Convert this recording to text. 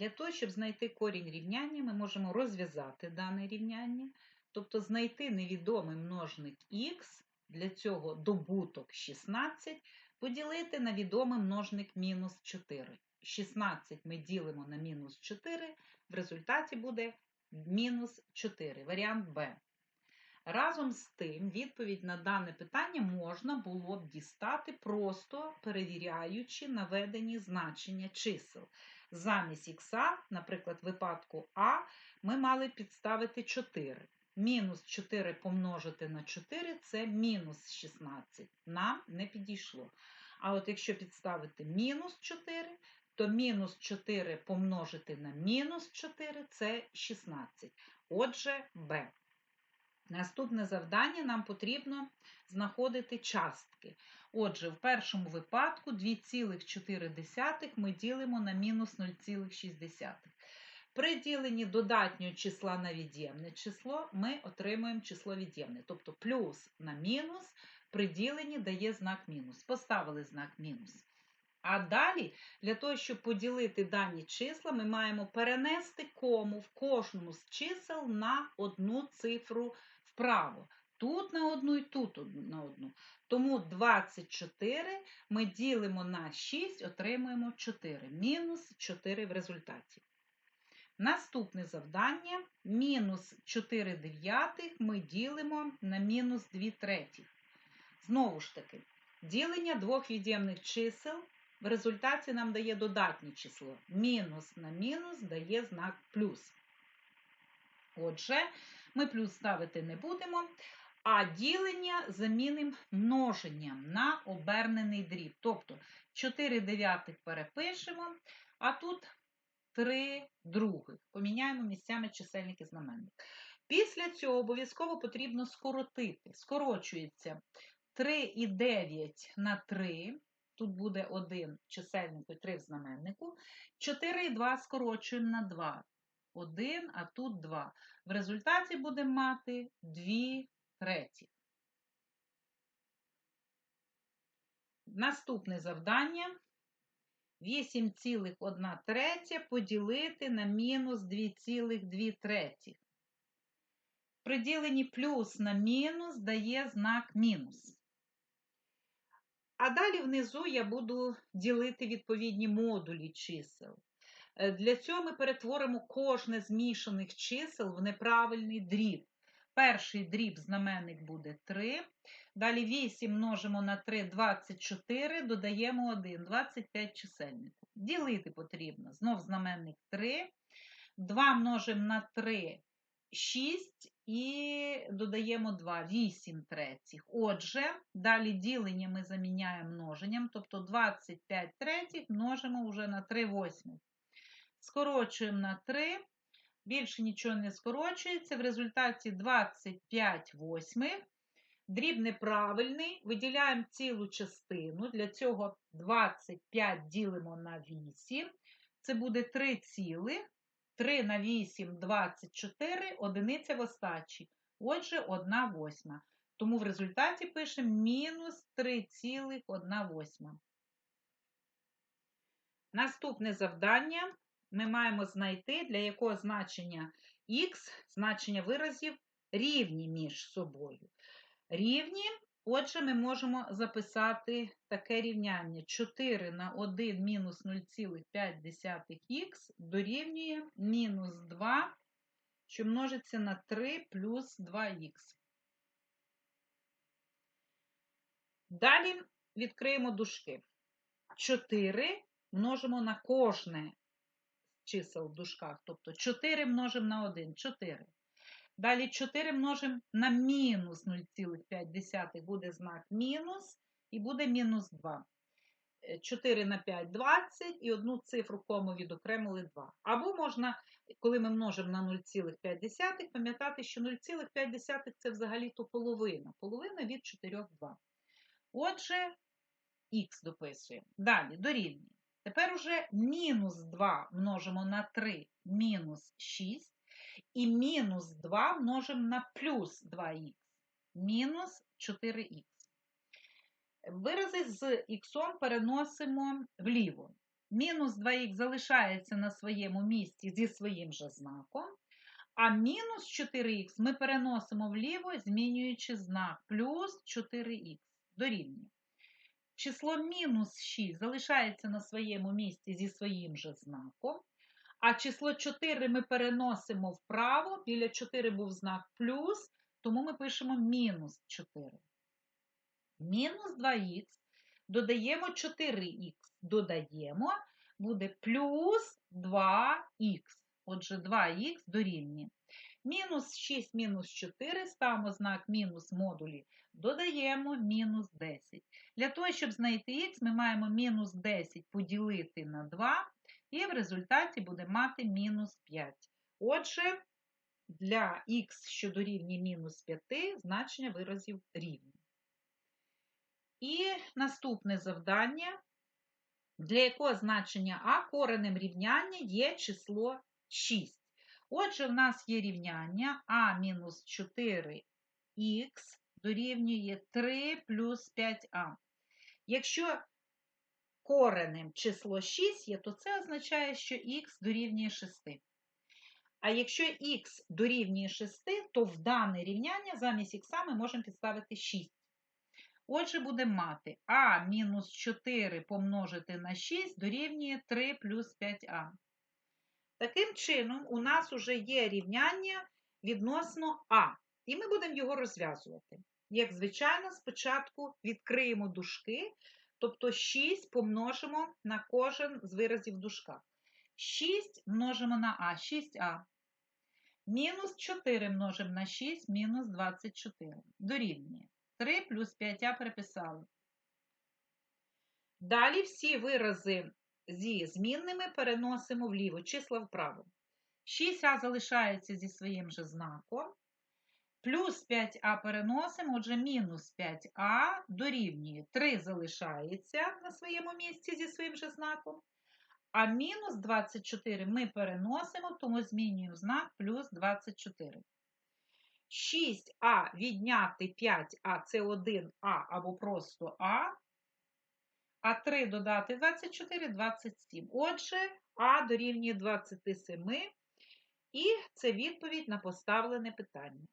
Для того, щоб знайти корінь рівняння, ми можемо розв'язати дане рівняння, тобто знайти невідомий множник х, для цього добуток 16, поділити на відомий множник мінус 4. 16 ми ділимо на мінус 4, в результаті буде мінус 4, варіант Б. Разом з тим, відповідь на дане питання можна було б дістати, просто перевіряючи наведені значення чисел. Замість х, наприклад, в випадку А, ми мали підставити 4. Мінус 4 помножити на 4 це мінус 16. Нам не підійшло. А от якщо підставити мінус 4, то мінус 4 помножити на мінус 4 це 16. Отже, Б. Наступне завдання нам потрібно знаходити частки. Отже, в першому випадку 2,4 ми ділимо на мінус 0,6. При діленні додатнього числа на від'ємне число ми отримуємо число від'ємне. Тобто плюс на мінус при діленні дає знак мінус. Поставили знак мінус. А далі, для того, щоб поділити дані числа, ми маємо перенести кому в кожному з чисел на одну цифру вправо. Тут на одну і тут на одну. Тому 24 ми ділимо на 6, отримуємо 4. Мінус 4 в результаті. Наступне завдання мінус 4 дев'ятих ми ділимо на мінус 2 третіх. Знову ж таки, ділення двох від'ємних чисел в результаті нам дає додатнє число. Мінус на мінус дає знак плюс. Отже, ми плюс ставити не будемо, а ділення замінимо множенням на обернений дріб. Тобто 4 дев'ятих перепишемо, а тут 3 других. Поміняємо місцями чисельник і знаменник. Після цього обов'язково потрібно скоротити. Скорочується 3,9 на 3. Тут буде 1 в чисельнику і 3 в знаменнику. 4 і 2 скорочуємо на 2. 1, а тут 2. В результаті будемо мати 2 треті. Наступне завдання. 8,1 третя поділити на мінус 2,2 третіх. При діленні плюс на мінус дає знак мінус. А далі внизу я буду ділити відповідні модулі чисел. Е, для цього ми перетворимо кожне з мішаних чисел в неправильний дріб. Перший дріб знаменник буде 3. Далі 8 множимо на 3 24, додаємо 1, 25 чисельнику. Ділити потрібно. Знов знаменник 3. 2 множимо на 3 6 і додаємо 2, 8 третіх. Отже, далі ділення ми заміняємо множенням, тобто 25 третіх множимо вже на 3 восьмих. Скорочуємо на 3, більше нічого не скорочується. В результаті 25 восьмих. Дріб неправильний, виділяємо цілу частину. Для цього 25 ділимо на 8. Це буде 3 цілих. 3 на 8 24, одиниця в остачі. Отже, 1 восьма. Тому в результаті пишемо мінус 3,1 восьма. Наступне завдання ми маємо знайти, для якого значення х, значення виразів рівні між собою. Рівні, отже, ми можемо записати таке рівняння 4 на 1 мінус 0,5х дорівнює мінус 2, що множиться на 3 плюс 2х. Далі відкриємо дужки. 4 множимо на кожне чисел в дужках. Тобто 4 множимо на 1 4. Далі 4 множимо на мінус 0,5 буде знак мінус, і буде мінус 2. 4 на 5 20 і одну цифру кому відокремили 2. Або можна, коли ми множимо на 0,5, пам'ятати, що 0,5 це взагалі-то половина. Половина від 4 2. Отже, х дописуємо. Далі дорівнює. Тепер уже мінус 2 множимо на 3 мінус 6. І мінус 2 множимо на плюс 2х, мінус 4х. Вирази з х переносимо вліво. Мінус 2х залишається на своєму місці зі своїм же знаком. А мінус 4х ми переносимо вліво, змінюючи знак. Плюс 4х дорівнює. Число мінус 6 залишається на своєму місці зі своїм же знаком. А число 4 ми переносимо вправо. Біля 4 був знак плюс, тому ми пишемо мінус 4. Мінус 2х додаємо 4х. Додаємо, буде плюс 2х. Отже, 2х дорівнює. Мінус 6 мінус 4 ставимо знак мінус модулі, додаємо мінус 10. Для того, щоб знайти х, ми маємо мінус 10 поділити на 2, і в результаті буде мати мінус 5. Отже, для х, що дорівнює мінус 5, значення виразів рівні. І наступне завдання, для якого значення А коренем рівняння є число 6. Отже, в нас є рівняння А мінус 4х дорівнює 3 плюс 5а. Якщо коренем число 6 є, то це означає, що х дорівнює 6. А якщо х дорівнює 6, то в дане рівняння замість х ми можемо підставити 6. Отже, будемо мати а мінус 4 помножити на 6 дорівнює 3 плюс 5а. Таким чином, у нас вже є рівняння відносно А, і ми будемо його розв'язувати. Як звичайно, спочатку відкриємо дужки, тобто 6 помножимо на кожен з виразів в дужках. 6 множимо на А, 6А. Мінус 4 множимо на 6, мінус 24. Дорівнює. 3 плюс 5а переписали. Далі всі вирази зі змінними переносимо вліво, числа вправо. 6а залишається зі своїм же знаком. Плюс 5а переносимо, отже, мінус 5а дорівнює 3 залишається на своєму місці зі своїм же знаком. А мінус 24 ми переносимо, тому змінюємо знак плюс 24. 6а відняти 5а це 1а або просто А. А 3 додати 24 27. Отже, А дорівнює 27. І це відповідь на поставлене питання.